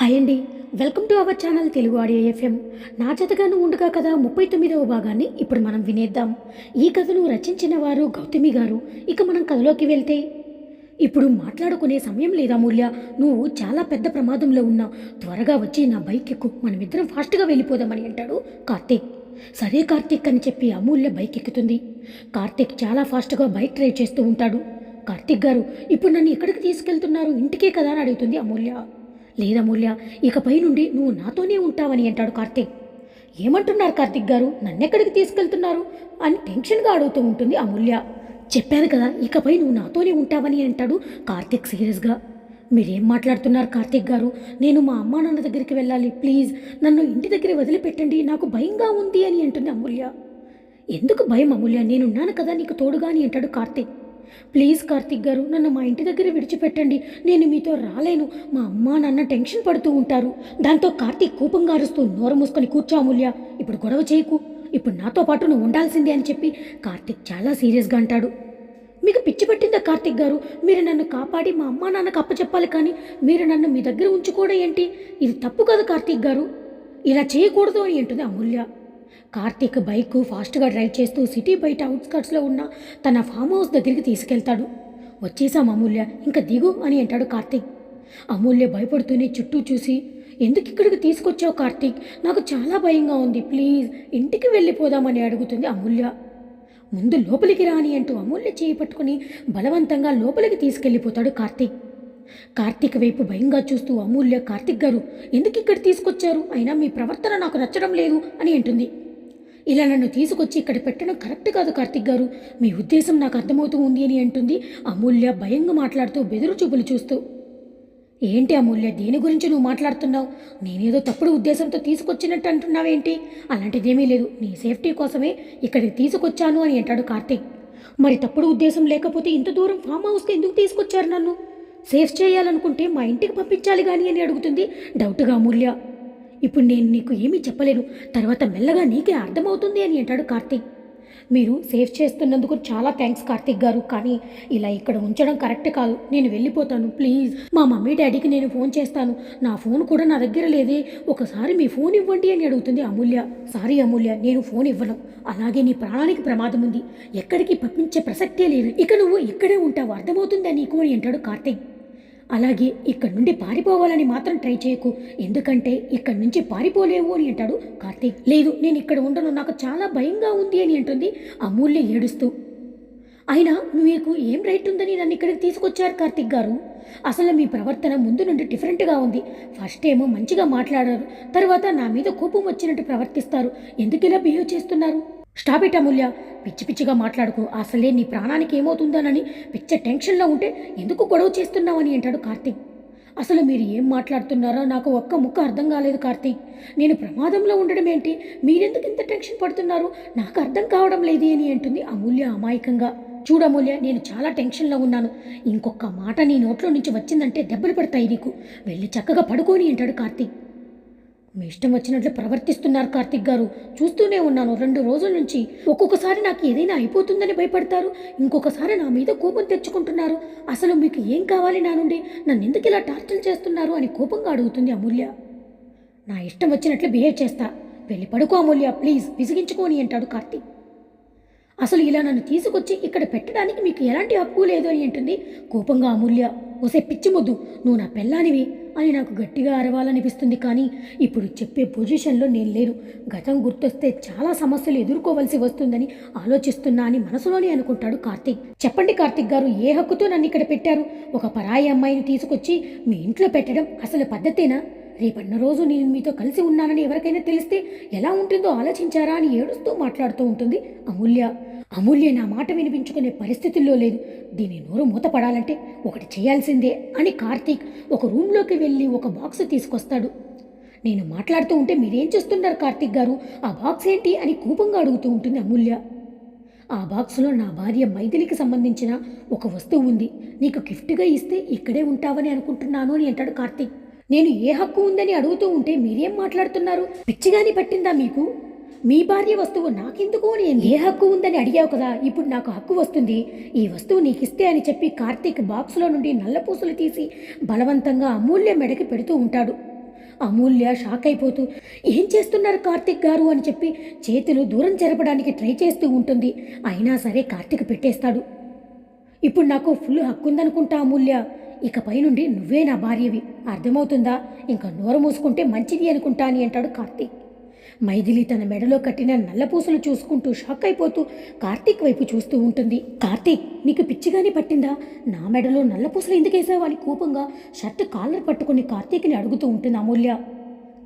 Hi అండి. Welcome to our channel Telugu audio FM. నా జతగాను ఉండగా కథ ముప్పై తొమ్మిదవ భాగాన్ని ఇప్పుడు మనం వినేద్దాం. ఈ కథను రచించిన వారు గౌతమి గారు. ఇక మనం కథలోకి వెళ్తే ఇప్పుడు మాట్లాడుకునే సమయం లేదా మూల్య? నువ్వు చాలా పెద్ద ప్రమాదంలో ఉన్నా త్వరగా వచ్చి నా బైక్ ఎక్కు మనమిద్దరం ఫాస్ట్గా వెళ్ళిపోదామని అంటాడు కార్తీక్. సరే కార్తీక్ అని చెప్పి అమూల్య బైక్ ఎక్కుతుంది కార్తీక్ చాలా ఫాస్ట్గా బైక్ డ్రైవ్ చేస్తూ ఉంటాడు. కార్తీక్ గారు ఇప్పుడు నన్ను ఎక్కడికి తీసుకెళ్తున్నారు? ఇంటికే కదా అని అడుగుతుంది అమూల్య. లేదమూల్య ఇకపై నుండి నువ్వు నాతోనే ఉంటావని అంటాడు కార్తీక్. ఏమంటున్నారు కార్తిక్ గారు? నన్నెక్కడికి తీసుకెళ్తున్నారు? అని టెన్షన్గా అడుగుతూ ఉంటుంది అమూల్య. చెప్పాను కదా ఇకపై నువ్వు నాతోనే ఉంటావని అంటాడు కార్తిక్ సీరియస్గా. మీరేం మాట్లాడుతున్నారు కార్తీక్ గారు? నేను మా అమ్మా నాన్న దగ్గరికి వెళ్ళాలి. ప్లీజ్ నన్ను ఇంటి దగ్గర వదిలిపెట్టండి. నాకు భయంగా ఉంది అని అంటుంది అమూల్య. ఎందుకు భయం అమూల్య? నేనున్నాను కదా నీకు తోడుగా అని అంటాడు కార్తీక్. ప్లీజ్ కార్తిక్ గారు నన్ను మా ఇంటి దగ్గర విడిచిపెట్టండి. నేను మీతో రాలేను. మా అమ్మ నాన్న టెన్షన్ పడుతూ ఉంటారు. దాంతో కార్తీక్ కోపంగా అరుస్తూ నోరు మూసుకొని కూర్చోమూల్య ఇప్పుడు గొడవ చేయకు. ఇప్పుడు నాతో పాటు నువ్వు ఉండాల్సిందే అని చెప్పి కార్తిక్ చాలా సీరియస్గా అంటాడు. మీకు పిచ్చి పట్టిందా కార్తిక్ గారు? మీరు నన్ను కాపాడి మా అమ్మా నాన్నకు అప్పచెప్పాలి కానీ మీరు నన్ను మీ దగ్గర ఉంచుకోవడం ఏంటి? ఇది తప్పు కదా కార్తీక్ గారు. ఇలా చేయకూడదు అని అంటుంది అమూల్య. కార్తీక్ బైక్ ఫాస్ట్గా డ్రైవ్ చేస్తూ సిటీ బయట అవుట్స్కట్స్లో ఉన్న తన ఫామ్ హౌస్ దగ్గరికి తీసుకెళ్తాడు. వచ్చేసాం అమూల్య ఇంకా దిగు అని అంటాడు కార్తీక్. అమూల్య భయపడుతూనే చుట్టూ చూసి ఎందుకు ఇక్కడికి తీసుకొచ్చావు కార్తీక్? నాకు చాలా భయంగా ఉంది. ప్లీజ్ ఇంటికి వెళ్ళిపోదామని అడుగుతుంది అమూల్య. ముందు లోపలికి రాని అంటూ అమూల్య చేయి పట్టుకుని బలవంతంగా లోపలికి తీసుకెళ్ళిపోతాడు కార్తీక్. కార్తీక్ వైపు భయంగా చూస్తూ అమూల్య కార్తీక్ గారు ఎందుకు ఇక్కడ తీసుకొచ్చారు? అయినా మీ ప్రవర్తన నాకు నచ్చడం లేదు అని అంటుంది. ఇలా నన్ను తీసుకొచ్చి ఇక్కడ పెట్టడం కరెక్ట్ కాదు కార్తీక్ గారు. మీ ఉద్దేశం నాకు అర్థమవుతూ ఉంది అని అంటుంది అమూల్య భయంగా మాట్లాడుతూ బెదురు చూపులు చూస్తూ. ఏంటి అమూల్య దేని గురించి నువ్వు మాట్లాడుతున్నావు? నేనేదో తప్పుడు ఉద్దేశంతో తీసుకొచ్చినట్టు అంటున్నావేంటి? అలాంటిదేమీ లేదు. నీ సేఫ్టీ కోసమే ఇక్కడికి తీసుకొచ్చాను అని అంటాడు కార్తీక్. మరి తప్పుడు ఉద్దేశం లేకపోతే ఇంత దూరం ఫామ్ హౌస్కి ఎందుకు తీసుకొచ్చారు నన్ను? సేఫ్ చేయాలనుకుంటే మా ఇంటికి పంపించాలి కానీ అని అడుగుతుంది డౌట్గా అమూల్య. ఇప్పుడు నేను నీకు ఏమీ చెప్పలేను. తర్వాత మెల్లగా నీకే అర్థమవుతుంది అని అంటాడు కార్తీక్. మీరు సేఫ్ చేస్తున్నందుకు చాలా థ్యాంక్స్ కార్తీక్ గారు. కానీ ఇలా ఇక్కడ ఉంచడం కరెక్ట్ కాదు. నేను వెళ్ళిపోతాను. ప్లీజ్. మా మమ్మీ డాడీకి నేను ఫోన్ చేస్తాను. నా ఫోన్ కూడా నా దగ్గర లేదే. ఒకసారి మీ ఫోన్ ఇవ్వండి అని అడుగుతుంది అమూల్య. సారీ అమూల్య నేను ఫోన్ ఇవ్వను. అలాగే నీ ప్రాణానికి ప్రమాదం ఉంది. ఎక్కడికి పంపించే ప్రసక్తే లేదు. ఇక నువ్వు ఇక్కడే ఉంటావు. అర్థమవుతుందా నీకు అని అంటాడు కార్తీక్. అలాగే ఇక్కడ నుండి పారిపోవాలని మాత్రం ట్రై చేయకు. ఎందుకంటే ఇక్కడ నుంచి పారిపోలేవు అని అంటాడు కార్తీక్. లేదు నేను ఇక్కడ ఉండను. నాకు చాలా భయంగా ఉంది అని అంటుంది అమూల్య ఏడుస్తూ. అయినా మీకు ఏం రైట్ ఉందని నన్ను ఇక్కడికి తీసుకొచ్చారు కార్తిక్ గారు? అసలు మీ ప్రవర్తన ముందు నుండి డిఫరెంట్గా ఉంది. ఫస్ట్ ఏమో మంచిగా మాట్లాడారు. తర్వాత నా మీద కోపం వచ్చినట్టు ప్రవర్తిస్తారు. ఎందుకు ఇలా బిహేవ్ చేస్తున్నారు? స్టాప్ ఇట్ అమూల్య పిచ్చి పిచ్చిగా మాట్లాడుకో. అసలే నీ ప్రాణానికి ఏమవుతుందోనని పిచ్చ టెన్షన్లో ఉంటే ఎందుకు గొడవ చేస్తున్నావని అంటాడు కార్తీక్. అసలు మీరు ఏం మాట్లాడుతున్నారో నాకు ఒక్క ముక్క అర్థం కాలేదు కార్తీక్. నేను ప్రమాదంలో ఉండడం ఏంటి? మీరెందుకు ఇంత టెన్షన్ పడుతున్నారు? నాకు అర్థం కావడం లేదు అని అంటుంది అమూల్య అమాయకంగా. చూడమూల్య నేను చాలా టెన్షన్లో ఉన్నాను. ఇంకొక మాట నీ నోట్లో నుంచి వచ్చిందంటే దెబ్బలు పడతాయి నీకు. వెళ్ళి చక్కగా పడుకోని అంటాడు కార్తీక్. మీ ఇష్టం వచ్చినట్లు ప్రవర్తిస్తున్నారు కార్తిక్ గారు. చూస్తూనే ఉన్నాను. రెండు రోజుల నుంచి ఒక్కొక్కసారి నాకు ఏదైనా అయిపోతుందని భయపడతారు. ఇంకొకసారి నా మీద కోపం తెచ్చుకుంటున్నారు. అసలు మీకు ఏం కావాలి నా నుండి? నన్ను ఎందుకు ఇలా టార్చర్ చేస్తున్నారు అని కోపంగా అడుగుతుంది అమూల్య. నా ఇష్టం వచ్చినట్లు బిహేవ్ చేస్తా. వెళ్ళి పడుకో అమూల్య. ప్లీజ్ విసిగించుకోని అంటాడు కార్తీక్. అసలు ఇలా నన్ను తీసుకొచ్చి ఇక్కడ పెట్టడానికి మీకు ఎలాంటి హక్కు లేదు అని అంటుంది కోపంగా అమూల్య. ఒసే పిచ్చిమొద్దు నువ్వు నా పెళ్ళానివి. అని నాకు గట్టిగా అరవాలనిపిస్తుంది కానీ ఇప్పుడు చెప్పే పొజిషన్లో నేను లేను. గతం గుర్తొస్తే చాలా సమస్యలు ఎదుర్కోవలసి వస్తుందని ఆలోచిస్తున్నా అని మనసులోనే అనుకుంటాడు కార్తీక్. చెప్పండి కార్తీక్ గారు ఏ హక్కుతో నన్ను ఇక్కడ పెట్టారు? ఒక పరాయి అమ్మాయిని తీసుకొచ్చి మీ ఇంట్లో పెట్టడం అసలు పద్ధతేనా? రేపన్న రోజు నేను మీతో కలిసి ఉన్నానని ఎవరికైనా తెలిస్తే ఎలా ఉంటుందో ఆలోచించారా అని ఏడుస్తూ మాట్లాడుతూ ఉంటుంది అమూల్య. అమూల్య నా మాట వినిపించుకునే పరిస్థితుల్లో లేదు. దీని నోరు మూతపడాలంటే ఒకటి చేయాల్సిందే అని కార్తీక్ ఒక రూమ్లోకి వెళ్ళి ఒక బాక్స్ తీసుకొస్తాడు. నేను మాట్లాడుతూ ఉంటే మీరేం చేస్తున్నారు కార్తీక్ గారు? ఆ బాక్స్ ఏంటి అని కోపంగా అడుగుతూ ఉంటుంది అమూల్య. ఆ బాక్స్లో నా భార్య మైథిలికి సంబంధించిన ఒక వస్తువు ఉంది. నీకు గిఫ్ట్గా ఇస్తే ఇక్కడే ఉంటావని అనుకుంటున్నాను అని అంటాడు కార్తీక్. నేను ఏ హక్కు ఉందని అడుగుతూ ఉంటే మీరేం మాట్లాడుతున్నారు? పిచ్చిగాని పట్టిందా మీకు? మీ భార్య వస్తువు నాకెందుకు? నేను ఏ హక్కు ఉందని అడిగావు కదా ఇప్పుడు నాకు హక్కు వస్తుంది. ఈ వస్తువు నీకు ఇస్తే అని చెప్పి కార్తీక్ బాక్సులో నుండి నల్లపూసలు తీసి బలవంతంగా అమూల్య మెడకి పెడుతూ ఉంటాడు. అమూల్య షాక్ అయిపోతూ ఏం చేస్తున్నారు కార్తిక్ గారు? అని చెప్పి చేతులు దూరం జరపడానికి ట్రై చేస్తూ ఉంటుంది. అయినా సరే కార్తిక్ పెట్టేస్తాడు. ఇప్పుడు నాకు ఫుల్ హక్కు ఉందనుకుంటా అమూల్య. ఇకపై నుండి నువ్వే నా భార్యవి. అర్థమవుతుందా? ఇంకా నోరు మూసుకుంటే మంచిది అనుకుంటా అని అంటాడు కార్తీక్. మైథిలి తన మెడలో కట్టిన నల్లపూసలు చూసుకుంటూ షాక్ అయిపోతూ కార్తీక్ వైపు చూస్తూ ఉంటుంది. కార్తీక్ నీకు పిచ్చిగానే పట్టిందా? నా మెడలో నల్లపూసలు ఎందుకు అని కోపంగా షర్ట్ కాలర్ పట్టుకుని కార్తీక్ని అడుగుతూ ఉంటుంది అమూల్య.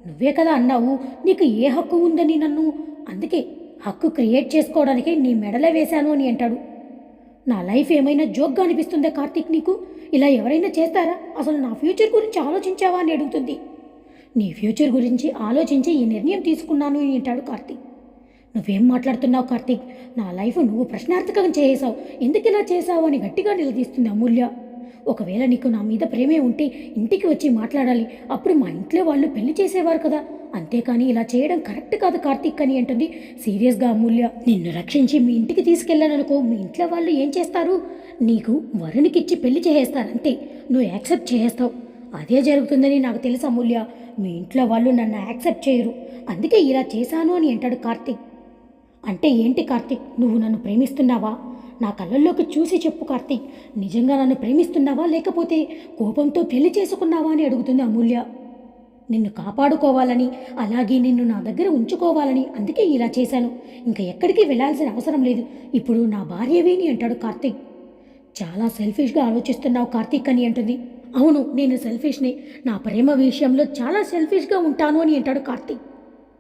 నువ్వే కదా అన్నావు నీకు ఏ హక్కు ఉందని నన్ను? అందుకే హక్కు క్రియేట్ చేసుకోవడానికే నీ మెడలే వేశాను అని అంటాడు. నా లైఫ్ ఏమైనా జోక్గా అనిపిస్తుందా కార్తీక్ నీకు? ఇలా ఎవరైనా చేస్తారా? అసలు నా ఫ్యూచర్ గురించి ఆలోచించావా? అని అడుగుతుంది. నీ ఫ్యూచర్ గురించి ఆలోచించి ఈ నిర్ణయం తీసుకున్నాను అని అంటాడు కార్తీక్. నువ్వేం మాట్లాడుతున్నావు కార్తీక్? నా లైఫ్ నువ్వు ప్రశ్నార్థకం చేసావు ఎందుకు ఇలా చేసావు అని గట్టిగా నిలదీస్తుంది అమూల్య. ఒకవేళ నీకు నా మీద ప్రేమే ఉంటే ఇంటికి వచ్చి మాట్లాడాలి. అప్పుడు మా ఇంట్లో వాళ్ళు పెళ్ళి చేసేవారు కదా. అంతేకాని ఇలా చేయడం కరెక్ట్ కాదు కార్తీక్ అని అంటుంది సీరియస్గా అమూల్య. నిన్ను రక్షించి మీ ఇంటికి తీసుకెళ్ళాననుకో మీ ఇంట్లో వాళ్ళు ఏం చేస్తారు? నీకు వరునికిచ్చి పెళ్ళి చేసేస్తారు అంతే నువ్వు యాక్సెప్ట్ చేసేస్తావు. అదే జరుగుతుందని నాకు తెలుసు అమూల్య. మీ ఇంట్లో వాళ్ళు నన్ను యాక్సెప్ట్ చేయరు. అందుకే ఇలా చేశాను అని అంటాడు కార్తీక్. అంటే ఏంటి కార్తీక్? నువ్వు నన్ను ప్రేమిస్తున్నావా? నా కళ్ళల్లోకి చూసి చెప్పు కార్తీక్. నిజంగా నన్ను ప్రేమిస్తున్నావా? లేకపోతే కోపంతో పెళ్ళి చేసుకున్నావా అని అడుగుతుంది అమూల్య. నిన్ను కాపాడుకోవాలని అలాగే నిన్ను నా దగ్గర ఉంచుకోవాలని అందుకే ఇలా చేశాను. ఇంకా ఎక్కడికి వెళ్ళాల్సిన అవసరం లేదు. ఇప్పుడు నా భార్యవేని అంటాడు కార్తీక్. చాలా సెల్ఫిష్గా ఆలోచిస్తున్నావు కార్తీక్ అని అంటుంది. అవును నేను సెల్ఫిష్ని నా. ప్రేమ విషయంలో చాలా సెల్ఫిష్గా ఉంటాను అని అంటాడు కార్తీక్.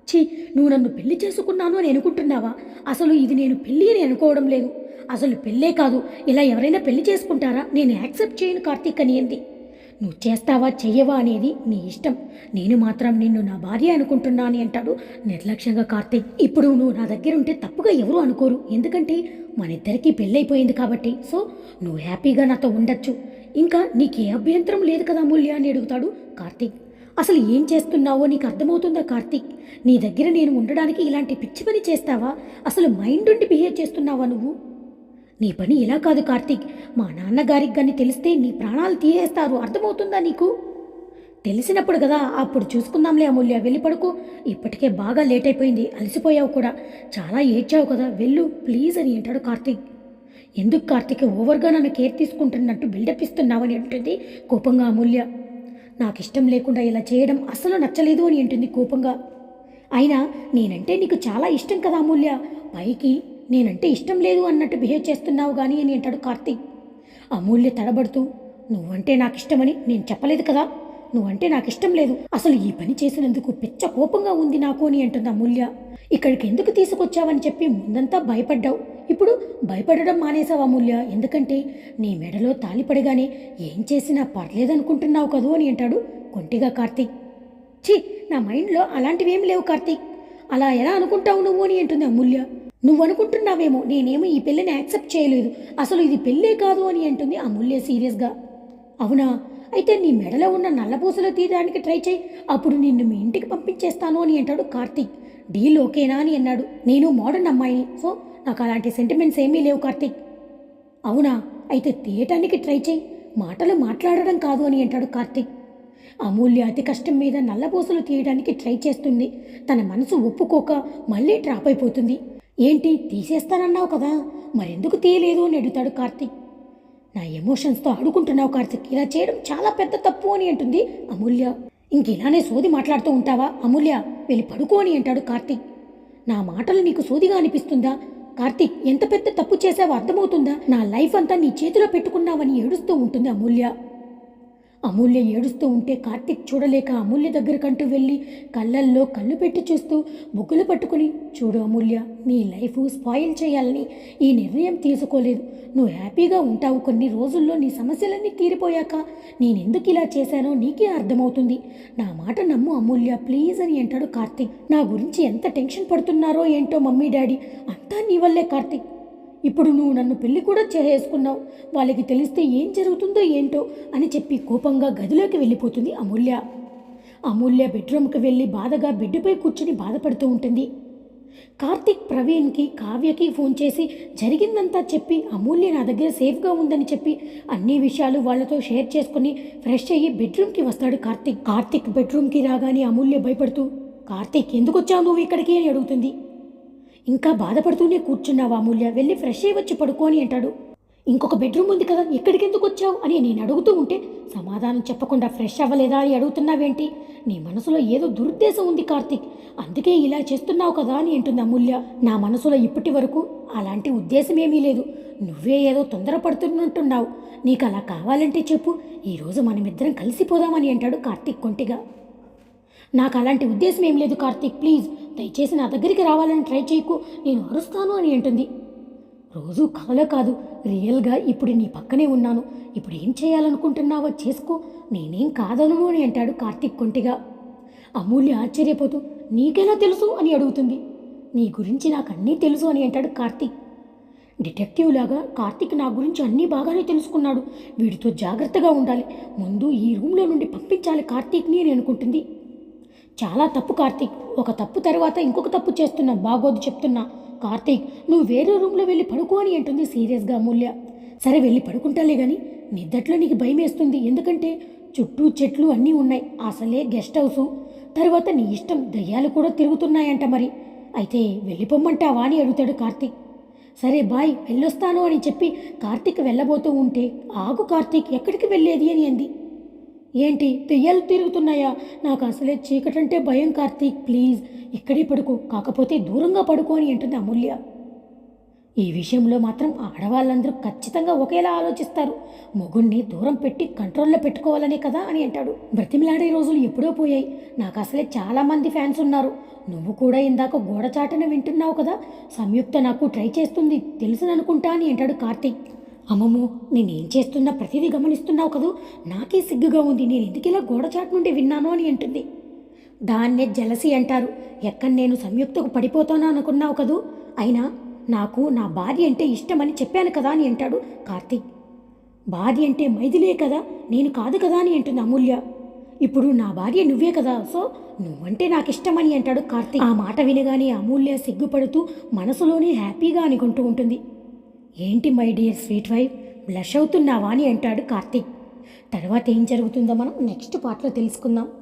ఛీ నువ్వు నన్ను పెళ్ళి చేసుకున్నాను అని అనుకుంటున్నావా? అసలు ఇది నేను పెళ్ళి అని అనుకోవడం లేదు. అసలు పెళ్ళే కాదు ఇలా ఎవరైనా పెళ్ళి చేసుకుంటారా? నేను యాక్సెప్ట్ చేయను కార్తీక్ అని ఏంది నువ్వు చేస్తావా చెయ్యవా అనేది నీ ఇష్టం. నేను మాత్రం నిన్ను నా భార్య అనుకుంటున్నా అని అంటాడు నిర్లక్ష్యంగా కార్తీక్. ఇప్పుడు నువ్వు నా దగ్గర ఉంటే తప్పుగా ఎవరు అనుకోరు. ఎందుకంటే మన ఇద్దరికీ పెళ్ళైపోయింది కాబట్టి. సో నువ్వు హ్యాపీగా నాతో ఉండొచ్చు. ఇంకా నీకే అభ్యంతరం లేదు కదా అమూల్య అని అడుగుతాడు కార్తీక్. అసలు ఏం చేస్తున్నావో నీకు అర్థమవుతుందా కార్తీక్? నీ దగ్గర నేను ఉండడానికి ఇలాంటి పిచ్చి పని చేస్తావా? అసలు మైండ్ ఉండి బిహేవ్ చేస్తున్నావా నువ్వు? నీ పని ఇలా కాదు కార్తీక్. మా నాన్నగారికి కానీ తెలిస్తే నీ ప్రాణాలు తీయేస్తారు. అర్థమవుతుందా నీకు? తెలిసినప్పుడు కదా అప్పుడు చూసుకుందాంలే అమూల్య వెళ్ళి పడుకో. ఇప్పటికే బాగా లేట్ అయిపోయింది. అలసిపోయావు కూడా. చాలా ఏడ్చావు కదా. వెళ్ళు ప్లీజ్ అని అంటాడు కార్తీక్. ఎందుకు కార్తీక్ ఓవర్గా నన్ను కేర్ తీసుకుంటున్నట్టు బిల్డప్ ఇస్తున్నావని అంటుంది కోపంగా అమూల్య. నాకు ఇష్టం లేకుండా ఇలా చేయడం అస్సలు నచ్చలేదు అని అంటుంది కోపంగా. అయినా నేనంటే నీకు చాలా ఇష్టం కదా అమూల్య. పైకి నేనంటే ఇష్టం లేదు అన్నట్టు బిహేవ్ చేస్తున్నావు కానీ అని అంటాడు కార్తీక్. అమూల్య తడబడుతూ నువ్వంటే నాకు ఇష్టమని నేను చెప్పలేదు కదా. నువ్వంటే నాకు ఇష్టం లేదు. అసలు ఈ పని చేసినందుకు పిచ్చ కోపంగా ఉంది నాకు అని అంటుంది అమూల్య. ఇక్కడికి ఎందుకు తీసుకొచ్చావని చెప్పి ముందంతా భయపడ్డావు. ఇప్పుడు భయపడడం మానేసావు అమూల్య ఎందుకంటే నీ మెడలో తాలిపడగానే ఏం చేసినా పర్లేదనుకుంటున్నావు కదూ అని అంటాడు కొంటిగా కార్తీక్. ఛీ నా మైండ్లో అలాంటివేం లేవు కార్తీక్. అలా ఎలా అనుకుంటావు నువ్వు అని అంటుంది అమూల్య. నువ్వు అనుకుంటున్నావేమో నేనేమో ఈ పెళ్ళిని యాక్సెప్ట్ చేయలేదు. అసలు ఇది పెళ్ళే కాదు అని అంటుంది అమూల్య సీరియస్గా. అవునా? అయితే నీ మెడలో ఉన్న నల్లపూసలు తీయడానికి ట్రై చేయి. అప్పుడు నిన్ను మీ ఇంటికి పంపించేస్తాను అని అంటాడు కార్తీక్. డీల్ ఓకేనా అని అన్నాడు. నేను మోడర్న్ అమ్మాయిని. సో నాకు అలాంటి సెంటిమెంట్స్ ఏమీ లేవు కార్తీక్. అవునా? అయితే తీయటానికి ట్రై చేయి. మాటలు మాట్లాడడం కాదు అని అంటాడు కార్తీక్. అమూల్య అతి కష్టం మీద నల్లపూసలు తీయడానికి ట్రై చేస్తుంది. తన మనసు ఒప్పుకోక మళ్ళీ డ్రాప్ అయిపోతుంది. ఏంటి తీసేస్తానన్నావు కదా? మరెందుకు తీయలేదు అని అడుగుతాడు కార్తీక్. నా ఎమోషన్స్తో ఆడుకుంటున్నావు కార్తీక్. ఇలా చేయడం చాలా పెద్ద తప్పు అని అంటుంది అమూల్య. ఇంక ఇలానే సోది మాట్లాడుతూ ఉంటావా అమూల్య? వెళ్ళి పడుకో అని అంటాడు కార్తీక్. నా మాటలు నీకు సోదిగా అనిపిస్తుందా? కార్తీక్ ఎంత పెద్ద తప్పు చేసావో అర్థమవుతుందా? నా లైఫ్ అంతా నీ చేతిలో పెట్టుకున్నావని ఏడుస్తూ ఉంటుంది అమూల్య. అమూల్య ఏడుస్తూ ఉంటే కార్తిక్ చూడలేక అమూల్య దగ్గరకంటూ వెళ్ళి కళ్ళల్లో కళ్ళు పెట్టి చూస్తూ బుగ్గులు పట్టుకుని చూడు అమూల్య నీ లైఫ్ స్పాయిల్ చేయాలని ఈ నిర్ణయం తీసుకోలేదు. నువ్వు హ్యాపీగా ఉంటావు కొన్ని రోజుల్లో నీ సమస్యలన్నీ తీరిపోయాక. నేనెందుకు ఇలా చేశానో నీకే అర్థమవుతుంది. నా మాట నమ్ము అమూల్య ప్లీజ్ అని అంటాడు కార్తిక్. నా గురించి ఎంత టెన్షన్ పడుతున్నారో ఏంటో మమ్మీ డాడీ అంతా నీ వల్లే కార్తిక్. ఇప్పుడు నువ్వు నన్ను పెళ్ళి కూడా చేసుకున్నావు. వాళ్ళకి తెలిస్తే ఏం జరుగుతుందో ఏంటో అని చెప్పి కోపంగా గదిలోకి వెళ్ళిపోతుంది అమూల్య. అమూల్య బెడ్రూమ్కి వెళ్ళి బాధగా బెడ్డుపై కూర్చుని బాధపడుతూ ఉంటుంది. కార్తిక్ ప్రవీణ్కి కావ్యకి ఫోన్ చేసి జరిగిందంతా చెప్పి అమూల్య నా దగ్గర సేఫ్గా ఉందని చెప్పి అన్ని విషయాలు వాళ్ళతో షేర్ చేసుకుని ఫ్రెష్ అయ్యి బెడ్రూమ్కి వస్తాడు కార్తిక్. కార్తిక్ బెడ్రూమ్కి రాగానే అమూల్య భయపడుతూ కార్తిక్ ఎందుకు వచ్చావు నువ్వు ఇక్కడికి? అని అడుగుతుంది. ఇంకా బాధపడుతూనే కూర్చున్నావా అమూల్య? వెళ్ళి ఫ్రెష్ అయ్యి వచ్చి పడుకోని అంటాడు. ఇంకొక బెడ్రూమ్ ఉంది కదా ఎక్కడికి ఎందుకు వచ్చావు అని నేను అడుగుతూ ఉంటే సమాధానం చెప్పకుండా ఫ్రెష్ అవ్వలేదా అని అడుగుతున్నావేంటి? నీ మనసులో ఏదో దురుద్దేశం ఉంది కార్తిక్. అందుకే ఇలా చేస్తున్నావు కదా అని అంటుంది అమూల్య. నా మనసులో ఇప్పటి వరకు అలాంటి ఉద్దేశం ఏమీ లేదు. నువ్వే ఏదో తొందరపడుతున్నట్టున్నావు. నీకు అలా కావాలంటే చెప్పు. ఈరోజు మనమిద్దరం కలిసిపోదామని అంటాడు కార్తిక్ కొంటిగా. నాకు అలాంటి ఉద్దేశం ఏం లేదు కార్తీక్ ప్లీజ్. దయచేసి నా దగ్గరికి రావాలని ట్రై చేయకు. నేను అరుస్తాను అని అంటుంది. రోజు కలలో కాదు. రియల్గా ఇప్పుడు నీ పక్కనే ఉన్నాను. ఇప్పుడు ఏం చేయాలనుకుంటున్నావో చేసుకో. నేనేం కాదను అని అంటాడు కార్తీక్ కొంటిగా. అమూల్య ఆశ్చర్యపోతూ నీకైనా తెలుసు? అని అడుగుతుంది. నీ గురించి నాకు అన్నీ తెలుసు అని అంటాడు కార్తీక్. డిటెక్టివ్ లాగా కార్తీక్ నా గురించి అన్నీ బాగానే తెలుసుకున్నాడు. వీడితో జాగ్రత్తగా ఉండాలి. ముందు ఈ రూమ్లో నుండి పంపించాలి కార్తీక్ని అని అనుకుంటుంది. చాలా తప్పు కార్తీక్. ఒక తప్పు తర్వాత ఇంకొక తప్పు చేస్తున్నా బాగోదు చెప్తున్నా. కార్తీక్ నువ్వు వేరే రూమ్లో వెళ్ళి పడుకో అని అంటుంది సీరియస్గా అమూల్య. సరే వెళ్ళి పడుకుంటాలే కానీ నిద్దట్లో నీకు భయం వేస్తుంది ఎందుకంటే చుట్టూ చెట్లు అన్నీ ఉన్నాయి. అసలే గెస్ట్ హౌస్. తర్వాత నీ ఇష్టం దయ్యాలు కూడా తిరుగుతున్నాయంట మరి. అయితే వెళ్ళిపోమ్మంటావా అని అడుగుతాడు కార్తీక్. సరే బాయ్ వెళ్ళొస్తాను అని చెప్పి కార్తీక్ వెళ్ళబోతూ ఉంటే ఆగు కార్తీక్ ఎక్కడికి వెళ్ళేది అని అంది. ఏంటి దెయ్యాలు తిరుగుతున్నాయా? నాకు అసలే చీకటంటే భయం కార్తీక్ ప్లీజ్. ఇక్కడే పడుకో. కాకపోతే దూరంగా పడుకో అని అంటుంది అమూల్య. ఈ విషయంలో మాత్రం ఆడవాళ్ళందరూ ఖచ్చితంగా ఒకేలా ఆలోచిస్తారు. మొగుణ్ణి దూరం పెట్టి కంట్రోల్లో పెట్టుకోవాలనే కదా అని అంటాడు. బ్రతిమిలాడే రోజులు ఎప్పుడో పోయాయి. నాకు అసలే చాలామంది ఫ్యాన్స్ ఉన్నారు. నువ్వు కూడా ఇందాక గోడ వింటున్నావు కదా? సంయుక్త నాకు ట్రై చేస్తుంది. తెలుసుననుకుంటా అని అంటాడు కార్తీక్. అమ్మమ్మో నేనేం చేస్తున్నా ప్రతిదీ గమనిస్తున్నావు కదూ? నాకే సిగ్గుగా ఉంది. నేను ఎందుకు ఇలా గోడచాటు నుండి విన్నాను అని అంటుంది. దాన్నే జలసి అంటారు. ఎక్కడ నేను సంయుక్తకు పడిపోతాను అనుకున్నావు కదూ? అయినా నాకు నా భార్య అంటే ఇష్టమని చెప్పాను కదా అని అంటాడు కార్తీక్. భార్య అంటే మైథిలే కదా? నేను కాదు కదా అని అంటుంది అమూల్య. ఇప్పుడు నా భార్య నువ్వే కదా? సో నువ్వంటే నాకు ఇష్టమని అంటాడు కార్తీక్. ఆ మాట వినగానే అమూల్య సిగ్గుపడుతూ మనసులోనే హ్యాపీగా అనుకుంటూ ఉంటుంది. ఏంటి my dear sweet wife? Blush అవుతున్నావా? అని అంటాడు కార్తీక్. తర్వాత ఏం జరుగుతుందో మనం నెక్స్ట్ పార్ట్లో తెలుసుకుందాం.